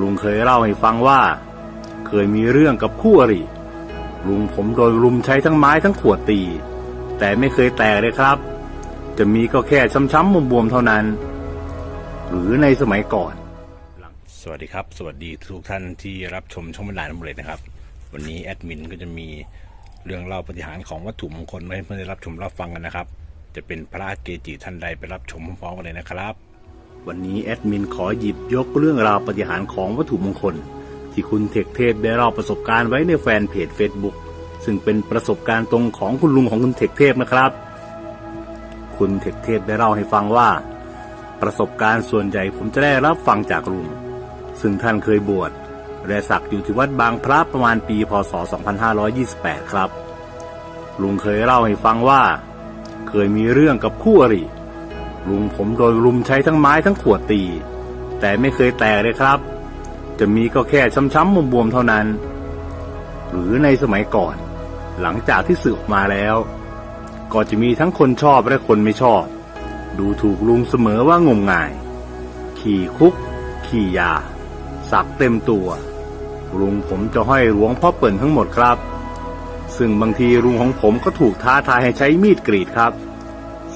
ลุงเคยเล่าให้ฟังว่า เคยมีเรื่องกับคู่อริ ลุงผมโดนลุมใช้ทั้งไม้ทั้งขวดตี แต่ไม่เคยแตกเลยครับ จะมีก็แค่ช้ำๆบวมๆเท่านั้น หรือในสมัยก่อน สวัสดีครับ สวัสดีทุกท่านที่รับชมช่องบรรดาน้ำเลยนะครับ วันนี้แอดมินก็จะมีเรื่องเล่าปฏิหารของวัตถุมงคลมาให้เพื่อนได้รับชมรับฟังกันนะครับ จะเป็นพระเกจิท่านใดไปรับชมพร้อมๆกันเลยนะครับ วันนี้แอดมินขอหยิบยกเรื่องราวปฏิหารของวัตถุมงคล ที่คุณเทคเทพได้เล่าประสบการณ์ไว้ในแฟนเพจ Facebook ซึ่งเป็นประสบการณ์ตรงของคุณลุงของคุณเทคเทพนะครับ คุณเทคเทพได้เล่าให้ฟังว่า ประสบการณ์ส่วนใหญ่ผมจะได้รับฟังจากลุงซึ่งท่านเคยบวชและสักอยู่ที่วัดบางพระประมาณปีพศ 2528 ครับ ลุงเคยเล่าให้ฟังว่า เคยมีเรื่องกับคู่อริ ลุงผมโดนลุมใช้ทั้งไม้ทั้งขวดตี แต่ไม่เคยแตกเลยครับ จะมีก็แค่ช้ำๆบวมๆเท่านั้น หรือในสมัยก่อน หลังจากที่สึกออกมาแล้ว ก็จะมีทั้งคนชอบและคนไม่ชอบ ดูถูกลุงเสมอว่างมงาย ขี่คุก ขี่ยา สักเต็มตัว ลุงผมจะห้อยหลวงพ่อเปิ่นทั้งหมดครับ ซึ่งบางทีลุงของผมก็ถูกท้าทายให้ใช้มีดกรีดครับ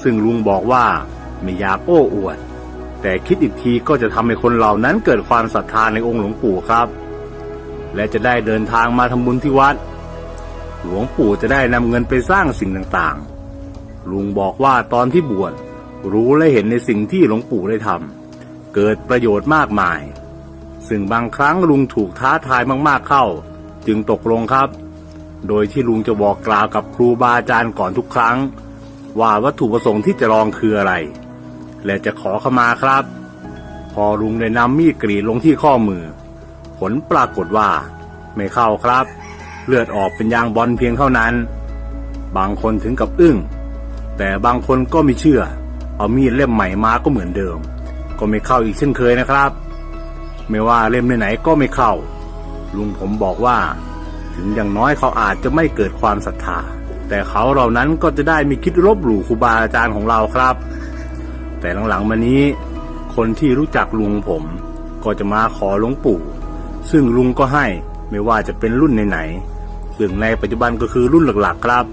ซึ่งลุงบอกว่า ไม่อยากโอ้อวด แต่คิดอีกทีก็จะทำให้คนเหล่านั้นเกิดความศรัทธาในองค์หลวงปู่ครับ และจะได้เดินทางมาทำบุญที่วัด หลวงปู่จะได้นำเงินไปสร้างสิ่งต่างๆ ลุงบอกว่าตอนที่บวชรู้และเห็นในสิ่งที่หลวงปู่ได้ทำเกิดประโยชน์มากมาย ซึ่งบางครั้งลุงถูกท้าทายมากๆเข้า จึงตกลงครับ โดยที่ลุงจะบอกกล่าวกับครูบาอาจารย์ก่อนทุกครั้ง ว่าวัตถุประสงค์ที่จะลองคืออะไร และจะขอขมาครับ พอลุงได้นำมีดกรีดลงที่ข้อมือ ผลปรากฏว่า ไม่เข้าครับ เลือดออกเป็นยางบอลเพียงเท่านั้น บางคนถึงกับอึ้ง แต่บางคนก็ไม่เชื่อ เอามีดเล่มใหม่มาก็เหมือนเดิม ก็ไม่เข้าอีกเช่นเคยนะครับ ไม่ว่าเล่มไหนๆก็ไม่เข้า ลุงผมบอกว่า ถึงอย่างน้อยเขาอาจจะไม่เกิดความศรัทธาแต่เขาเหล่านั้นก็จะได้มีคิดลบหลู่ครูบาอาจารย์ของเราครับ แต่หลังๆมานี้ คนที่รู้จักลุงผม ก็จะมาขอหลวงปู่ ซึ่งลุงก็ให้ไม่ว่าจะเป็นรุ่นไหนๆซึ่งในปัจจุบันก็คือรุ่นหลักๆครับ